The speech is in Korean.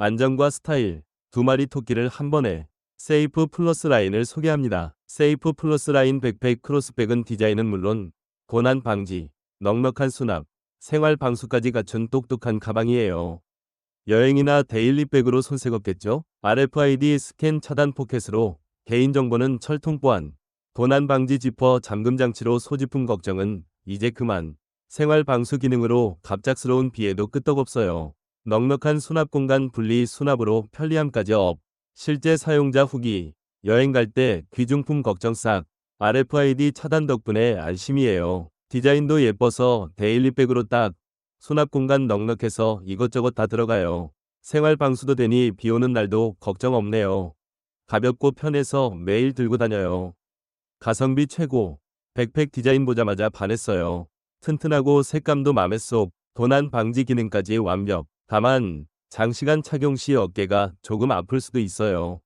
안정과 스타일, 두 마리 토끼를 한 번에 세이프 플러스 라인을 소개합니다. 세이프 플러스 라인 백팩 크로스백은 디자인은 물론 고난 방지, 넉넉한 수납, 생활 방수까지 갖춘 똑똑한 가방이에요. 여행이나 데일리백으로 손색 없겠죠? RFID 스캔 차단 포켓으로 개인정보는 철통 보안, 고난 방지 지퍼 잠금 장치로 소지품 걱정은 이제 그만. 생활 방수 기능으로 갑작스러운 비에도 끄떡없어요. 넉넉한 수납 공간 분리 수납으로 편리함까지 업. 실제 사용자 후기. 여행 갈 때 귀중품 걱정 싹. RFID 차단 덕분에 안심이에요. 디자인도 예뻐서 데일리백으로 딱. 수납 공간 넉넉해서 이것저것 다 들어가요. 생활 방수도 되니 비 오는 날도 걱정 없네요. 가볍고 편해서 매일 들고 다녀요. 가성비 최고. 백팩 디자인 보자마자 반했어요. 튼튼하고 색감도 맘에 쏙. 도난 방지 기능까지 완벽. 다만 장시간 착용 시 어깨가 조금 아플 수도 있어요.